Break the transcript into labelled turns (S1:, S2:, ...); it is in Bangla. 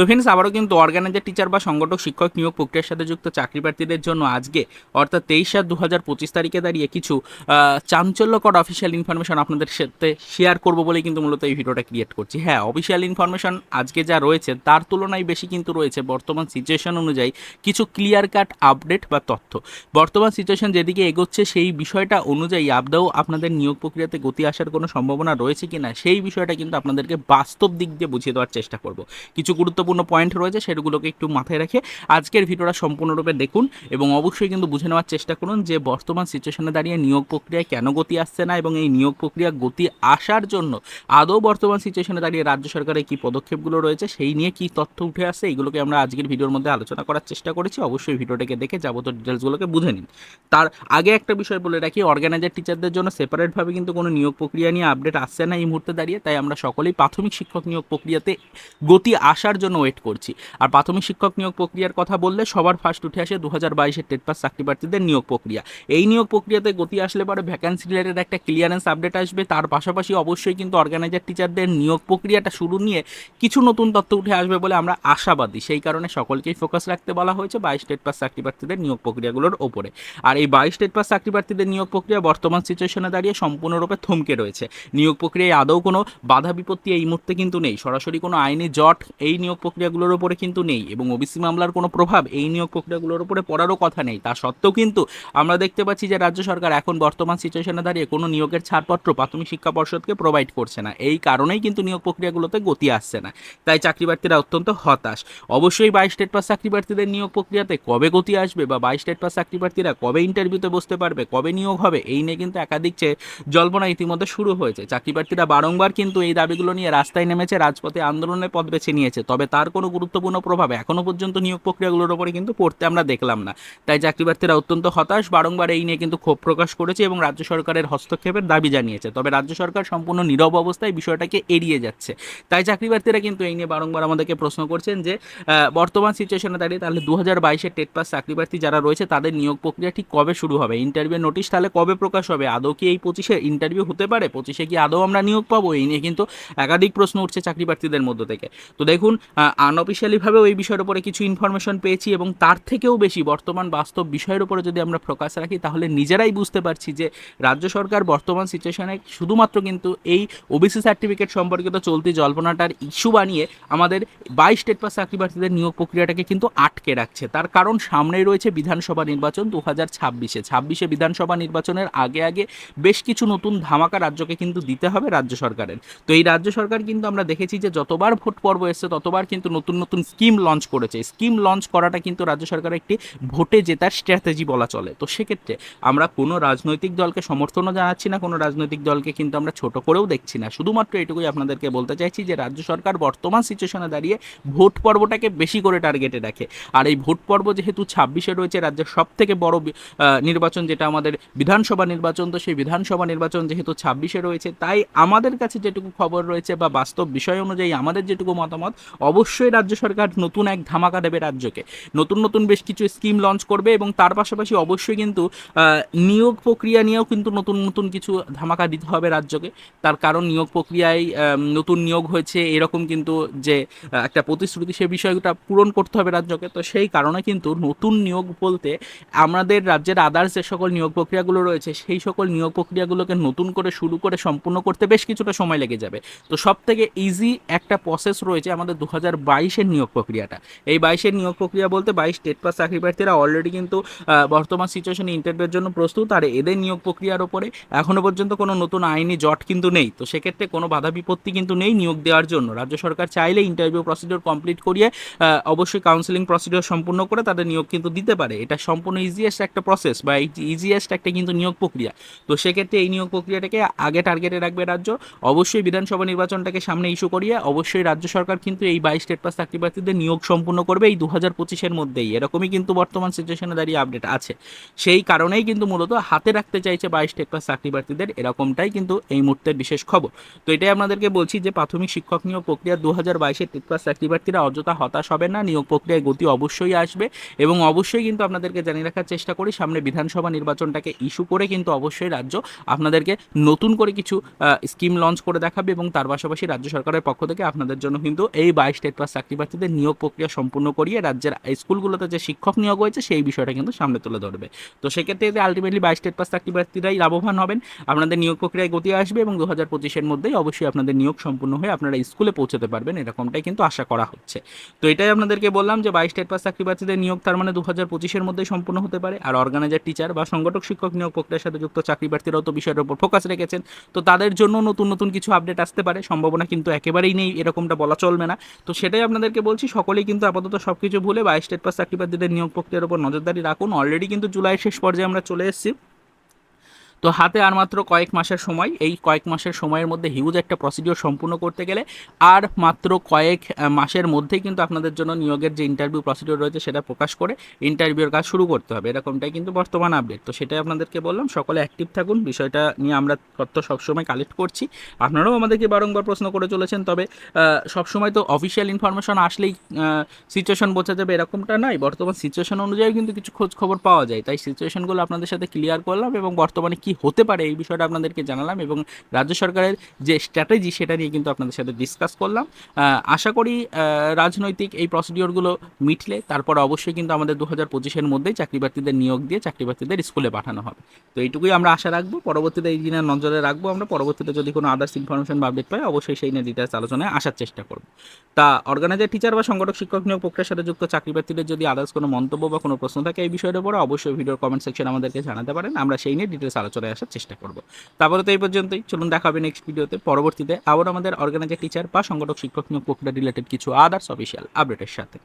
S1: তো ফ্রেন্ডস আবারও কিন্তু অর্গানাইজার টিচার বা সংগঠক, শিক্ষক নিয়োগ প্রক্রিয়ার সাথে যুক্ত চাকরি প্রার্থীদের জন্য আজকে, অর্থাৎ তেইশ সাত দু হাজার পঁচিশ তারিখে দাঁড়িয়ে কিছু চাঞ্চল্যকর অফিসিয়াল ইনফরমেশন আপনাদের সাথে শেয়ার করব বলেই কিন্তু মূলত এই ভিডিওটা ক্রিয়েট করছি। হ্যাঁ অফিসিয়াল ইনফরমেশন আজকে যা রয়েছে, তার তুলনায় বেশি কিন্তু রয়েছে বর্তমান সিচুয়েশন অনুযায়ী কিছু ক্লিয়ার কাট আপডেট বা তথ্য। বর্তমান সিচুয়েশন যেদিকে এগোচ্ছে, সেই বিষয়টা অনুযায়ী আবদাও আপনাদের নিয়োগ প্রক্রিয়াতে গতি আসার কোনো সম্ভাবনা রয়েছে কি না সেই বিষয়টা কিন্তু আপনাদেরকে বাস্তব দিক দিয়ে বুঝিয়ে দেওয়ার চেষ্টা করব। কিছু গুরুত্বপূর্ণ পয়েন্ট রয়েছে, সেগুলোকে একটু মাথায় রেখে আজকের ভিডিওটা সম্পূর্ণরূপে দেখুন এবং অবশ্যই কিন্তু বুঝে নেওয়ার চেষ্টা করুন যে বর্তমান সিচুয়েশনে দাঁড়িয়ে নিয়োগ প্রক্রিয়ায় কেন গতি আসছে না এবং এই নিয়োগ প্রক্রিয়া গতি আসার জন্য আদৌ বর্তমান সিচুয়েশনে দাঁড়িয়ে রাজ্য সরকারের কী পদক্ষেপগুলো রয়েছে, সেই নিয়ে কী তথ্য উঠে আসছে, এগুলোকে আমরা আজকের ভিডিওর মধ্যে আলোচনা করার চেষ্টা করেছি। অবশ্যই ভিডিওটাকে দেখে যাবতীয় ডিটেলসগুলোকে বুঝে নিন। তার আগে একটা বিষয় বলে রাখি অর্গানাইজার টিচারদের জন্য সেপারেটভাবে কিন্তু কোনো নিয়োগ প্রক্রিয়া নিয়ে আপডেট আসছে না এই মুহূর্তে দাঁড়িয়ে, তাই আমরা সকলেই প্রাথমিক শিক্ষক নিয়োগ প্রক্রিয়াতে গতি আসার জন্য ওয়েট করছি। আর প্রাথমিক শিক্ষক নিয়োগ প্রক্রিয়ার কথা বললে সবার ফার্স্ট উঠে আসে দু হাজার বাইশের টেট পাস চাকরি প্রার্থীদের নিয়োগ প্রক্রিয়া। এই নিয়োগ প্রক্রিয়াতে গতি আসলে পরে ভ্যাকান্সি রিলেটেড একটা ক্লিয়ারেন্স আপডেট আসবে। তার পাশাপাশি অবশ্যই কিন্তু অর্গানাইজার টিচারদের নিয়োগ প্রক্রিয়াটা শুরু নিয়ে কিছু নতুন তথ্য উঠে আসবে বলে আমরা আশাবাদী। সেই কারণে সকলকেই ফোকাস রাখতে বলা হয়েছে বাইশ টেট পাস চাকরি প্রার্থীদের নিয়োগ প্রক্রিয়াগুলোর ওপরে। আর এই বাইশ টেট পাস চাকরি প্রার্থীদের নিয়োগ প্রক্রিয়া বর্তমান সিচুয়েশনে দাঁড়িয়ে সম্পূর্ণরূপে থমকে রয়েছে। নিয়োগ প্রক্রিয়ায় আদৌ কোনো বাধা বিপত্তি এই মুহূর্তে কিন্তু নেই। সরাসরি কোনো আইনি জট এই নিয়োগ প্রক্রিয়াগুলোর ওপরে কিন্তু নেই এবং ওবিসি মামলার কোনো প্রভাব এই নিয়োগ প্রক্রিয়াগুলোর উপরে পড়ারও কথা নেই। তা সত্ত্বেও কিন্তু আমরা দেখতে পাচ্ছি যে রাজ্য সরকার এখন বর্তমান সিচুয়েশনে দাঁড়িয়ে কোনো নিয়োগের ছাড়পত্র প্রাথমিক শিক্ষা পর্ষদকে প্রোভাইড করছে না। এই কারণেই কিন্তু নিয়োগ প্রক্রিয়াগুলোতে গতি আসছে না। তাই চাকরি প্রার্থীরা অত্যন্ত হতাশ। অবশ্যই বাইশ স্টেট পাস চাকরি প্রার্থীদের নিয়োগ প্রক্রিয়াতে কবে গতি আসবে বা বাইশ স্টেট পাস চাকরি প্রার্থীরা কবে ইন্টারভিউতে বসতে পারবে, কবে নিয়োগ হবে, এই নিয়ে কিন্তু একাধিক চে- জল্পনা ইতিমধ্যে শুরু হয়েছে। চাকরি প্রার্থীরা বারংবার কিন্তু এই দাবিগুলো নিয়ে রাস্তায় নেমেছে, রাজপথে আন্দোলনের পথ বেছে নিয়েছে। তবে তার কোনো গুরুত্বপূর্ণ প্রভাব এখনও পর্যন্ত নিয়োগ প্রক্রিয়াগুলোর উপরে কিন্তু পড়তে আমরা দেখলাম না। তাই চাকরি প্রার্থীরা অত্যন্ত হতাশ, বারংবার এই নিয়ে কিন্তু ক্ষোভ প্রকাশ করেছে এবং রাজ্য সরকারের হস্তক্ষেপের দাবি জানিয়েছে। তবে রাজ্য সরকার সম্পূর্ণ নীরব অবস্থায় বিষয়টাকে এড়িয়ে যাচ্ছে। তাই চাকরি প্রার্থীরা কিন্তু এই নিয়ে বারংবার আমাদেরকে প্রশ্ন করছেন যে বর্তমান সিচুয়েশনে দাঁড়িয়ে তাহলে দু হাজার বাইশের টেট পাস চাকরি প্রার্থী যারা রয়েছে তাদের নিয়োগ প্রক্রিয়া ঠিক কবে শুরু হবে? ইন্টারভিউ নোটিশ তাহলে কবে প্রকাশ হবে? আদৌ কি এই পঁচিশে ইন্টারভিউ হতে পারে? পঁচিশে কি আদৌ আমরা নিয়োগ পাবো? এই নিয়ে কিন্তু একাধিক প্রশ্ন উঠছে চাকরি প্রার্থীদের মধ্য থেকে। তো দেখুন আনঅফিসিয়ালিভাবেও এই বিষয়ের উপরে কিছু ইনফরমেশন পেয়েছি এবং তার থেকেও বেশি বর্তমান বাস্তব বিষয়ের উপরে যদি আমরা ফোকাস রাখি, তাহলে নিজেরাই বুঝতে পারছি যে রাজ্য সরকার বর্তমান সিচুয়েশনে শুধুমাত্র কিন্তু এই ওবিসি সার্টিফিকেট সম্পর্কিত চলতি জল্পনাটার ইস্যু বানিয়ে আমাদের বাইশ স্টেট পাস চাকরি প্রার্থীদের নিয়োগ প্রক্রিয়াটাকে কিন্তু আটকে রাখছে। তার কারণ সামনেই রয়েছে বিধানসভা নির্বাচন দু হাজার ছাব্বিশে। ছাব্বিশে বিধানসভা নির্বাচনের আগে আগে বেশ কিছু নতুন ধামাকা রাজ্যকে কিন্তু দিতে হবে রাজ্য সরকারের। তো এই রাজ্য সরকার কিন্তু আমরা দেখেছি যে যতবার ভোট পর্ব এসছে, ততবার কিন্তু নতুন নতুন স্কিম লঞ্চ করেছে। স্কিম লঞ্চ করাটা কিন্তু রাজ্য সরকারের একটি ভোটে জেতার স্ট্র্যাটেজি বলা চলে। তো সেক্ষেত্রে আমরা কোনো রাজনৈতিক দলকে সমর্থনও জানাচ্ছি না, কোনো রাজনৈতিক দলকে কিন্তু আমরা ছোট করেও দেখছি না। শুধুমাত্র এটুকুই আপনাদেরকে বলতে চাইছি যে, রাজ্য সরকার বর্তমান সিচুয়েশনে দাঁড়িয়ে ভোট পর্বটাকে বেশি করে টার্গেটে রাখে। আর এই ভোট পর্ব যেহেতু ছাব্বিশে রয়েছে, রাজ্যের সব থেকে বড় নির্বাচন যেটা আমাদের বিধানসভা নির্বাচন, তো সেই বিধানসভা নির্বাচন যেহেতু ছাব্বিশে রয়েছে, তাই আমাদের কাছে যেটুকু খবর রয়েছে বা বাস্তব বিষয় অনুযায়ী আমাদের যেটুকু মতামত অবশ্যই রাজ্য সরকার নতুন এক ধামাকা দেবে রাজ্যকে। নতুন নতুন বেশ কিছু স্কিম লঞ্চ করবে এবং তার পাশাপাশি অবশ্যই কিন্তু নিয়োগ প্রক্রিয়া নিয়েও কিন্তু নতুন নতুন কিছু ধামাকা দিতে হবে রাজ্যকে। তার কারণ নিয়োগ প্রক্রিয়ায় নতুন নিয়োগ হয়েছে, এরকম কিন্তু যে একটা প্রতিশ্রুতি, সে বিষয়টা পূরণ করতে হবে রাজ্যকে। তো সেই কারণে কিন্তু নতুন নিয়োগ বলতে আমাদের রাজ্যের আদার্স যে সকল নিয়োগ প্রক্রিয়াগুলো রয়েছে, সেই সকল নিয়োগ প্রক্রিয়াগুলোকে নতুন করে শুরু করে সম্পূর্ণ করতে বেশ কিছুটা সময় লেগে যাবে। তো সব থেকে ইজি একটা প্রসেস রয়েছে আমাদের দু হাজার বাইশের নিয়োগ প্রক্রিয়াটা। এই বাইশের নিয়োগ প্রক্রিয়া বলতে বাইশ স্টেট পাস চাকরি প্রার্থীরা অলরেডি কিন্তু বর্তমান সিচুয়েশনে ইন্টারভিউর জন্য প্রস্তুত। আর এদের নিয়োগ প্রক্রিয়ার ওপরে এখনও পর্যন্ত কোনো নতুন আইনি জট কিন্তু নেই। তো সেক্ষেত্রে কোনো বাধা বিপত্তি কিন্তু নেই নিয়োগ দেওয়ার জন্য। রাজ্য সরকার চাইলে ইন্টারভিউ প্রসিডিওর কমপ্লিট করিয়ে অবশ্যই কাউন্সিলিং প্রসিডিওর সম্পূর্ণ করে তাদের নিয়োগ কিন্তু দিতে পারে। এটা সম্পূর্ণ ইজিয়েস্ট একটা প্রসেস বা ইজিয়েস্ট একটা কিন্তু নিয়োগ প্রক্রিয়া। তো সেক্ষেত্রে এই নিয়োগ প্রক্রিয়াটাকে আগে টার্গেটে রাখবে রাজ্য। অবশ্যই বিধানসভা নির্বাচনটাকে সামনে ইস্যু করিয়ে অবশ্যই রাজ্য সরকার কিন্তু এই বাইশ স্টেট পাস চাকরি প্রার্থীদের নিয়োগ সম্পূর্ণ করবে এই দু হাজার পঁচিশের মধ্যেই। এরকমই কিন্তু বর্তমান সিচুয়েশনে দাঁড়িয়ে আপডেট আছে। সেই কারণেই কিন্তু মূলত হাতে রাখতে চাইছে বাইশ স্টেট পাস চাকরি প্রার্থীদের এরকমটাই কিন্তু এই মুহূর্তের বিশেষ খবর। তো এটাই আপনাদেরকে বলছি যে প্রাথমিক শিক্ষক নিয়োগ প্রক্রিয়া দু হাজার বাইশের টেট পাস চাকরি প্রার্থীরা অযথা হতাশ হবে না, নিয়োগ প্রক্রিয়ায় গতি অবশ্যই আসবে এবং অবশ্যই কিন্তু আপনাদেরকে জানিয়ে রাখার চেষ্টা করি, সামনে বিধানসভা নির্বাচনটাকে ইস্যু করে কিন্তু অবশ্যই রাজ্য আপনাদেরকে নতুন করে কিছু স্কিম লঞ্চ করে দেখাবে এবং তার পাশাপাশি রাজ্য সরকারের পক্ষ থেকে আপনাদের জন্য কিন্তু এই বাইশ স্টেট পাস চাকরি প্রার্থীদের নিয়োগ প্রক্রিয়া সম্পূর্ণ করিয়ে রাজ্যের স্কুলগুলোতে যে শিক্ষক নিয়োগ হয়েছে সেই বিষয়টা কিন্তু সামনে তুলে ধরবে। তো সেক্ষেত্রে আলটিমেটলি বাইশ স্টেট পাস চাকরি প্রার্থীরাই লাভবান হবেন। আপনাদের নিয়োগ প্রক্রিয়ায় গতি আসবে এবং দু হাজার পঁচিশের মধ্যেই অবশ্যই আপনাদের নিয়োগ সম্পূর্ণ হয়ে আপনারা স্কুলে পৌঁছতে পারবেন, এরকমটাই কিন্তু আশা করা হচ্ছে। তো এটাই আপনাদেরকে বললাম যে বাইশ স্টেট পাস চাকরি প্রার্থীদের নিয়োগ তার মানে দু হাজার পঁচিশের মধ্যেই সম্পূর্ণ হতে পারে। আর অর্গানাইজার টিচার বা সংগঠক, শিক্ষক নিয়োগ প্রক্রিয়ার সাথে যুক্ত চাকরি প্রার্থীরাও তো বিষয়ের উপর ফোকাস রেখেছেন। তো তাদের জন্য নতুন নতুন কিছু আপডেট আসতে পারে। সম্ভাবনা কিন্তু একেবারেই নেই, এরকমটা বলা চলবে না। তো সেটাই আপনাদেরকে বলছি, সকলেই কিন্তু আপাতত সব কিছু ভুলে বা স্টেট পাস চাকরিপ্রার্থীদের নিয়োগ প্রক্রিয়ার উপর নজরদারি রাখুন। অলরেডি কিন্তু জুলাই শেষ পর্যায়ে আমরা চলে এসেছি। তো হাতে আর মাত্র কয়েক মাসের সময়, এই কয়েক মাসের সময়ের মধ্যে হিউজ একটা প্রসিডিওর সম্পূর্ণ করতে গেলে আর মাত্র কয়েক মাসের মধ্যেই কিন্তু আপনাদের জন্য নিয়োগের যে ইন্টারভিউ প্রসিডিওর রয়েছে সেটা প্রকাশ করে ইন্টারভিউর কাজ শুরু করতে হবে। এরকমটাই কিন্তু বর্তমান আপডেট তো সেটাই আপনাদেরকে বললাম, সকলে অ্যাক্টিভ থাকুন। বিষয়টা নিয়ে আমরা তথ্য সবসময় কালেক্ট করছি। আপনারাও আমাদেরকে বারংবার প্রশ্ন করে চলেছেন, তবে সবসময় তো অফিসিয়াল ইনফরমেশন আসলেই সিচুয়েশন বোঝা যাবে এরকমটা নয়। বর্তমান সিচুয়েশন অনুযায়ী কিন্তু কিছু খোঁজ খবর পাওয়া যায়। তাই সিচুয়েশনগুলো আপনাদের সাথে ক্লিয়ার করলাম এবং বর্তমানে কি হতে পারে এই বিষয়টা আপনাদেরকে জানালাম এবং রাজ্য সরকারের যে স্ট্র্যাটেজি সেটা নিয়ে কিন্তু আপনাদের সাথে ডিসকাস করলাম। আশা করি রাজনৈতিক এই প্রসিডিওরগুলো মিটলে তারপর অবশ্যই কিন্তু আমাদের দু হাজার পঁচিশের মধ্যেই চাকরি প্রার্থীদের নিয়োগ দিয়ে চাকরি প্রার্থীদের স্কুলে পাঠানো হবে। তো এইটুকুই আমরা আশা রাখব। পরবর্তীতে এই দিনের নজরে রাখব আমরা। পরবর্তীতে যদি কোনো আদার্স ইনফরমেশন বা আপডেট পাই, অবশ্যই সেই নিয়ে ডিটেলস আলোচনায় আসার চেষ্টা করব। তা অর্গানাইজার টিচার বা সংগঠক, শিক্ষক নিয়োগ প্রক্রিয়ার সাথে যুক্ত চাকরি প্রার্থীদের যদি আদার্স কোনো মন্তব্য বা কোনো প্রশ্ন থাকে এই বিষয়ের উপরে, অবশ্যই ভিডিওর কমেন্ট সেকশন আমাদেরকে জানাতে পারেন। আমরা সেই নিয়ে ডিটেলস আলোচনায় আসার চেষ্টা করব। তারপরে তো এই পর্যন্তই। চলুন দেখা হবে নেক্সট ভিডিওতে পরবর্তীতে আবার আমাদের অর্গানাইজার টিচার বা সংগঠক, শিক্ষক নিয়োগ প্রক্রিয়া রিলেটেড কিছু আদার্স অফিসিয়াল আপডেটের সাথে।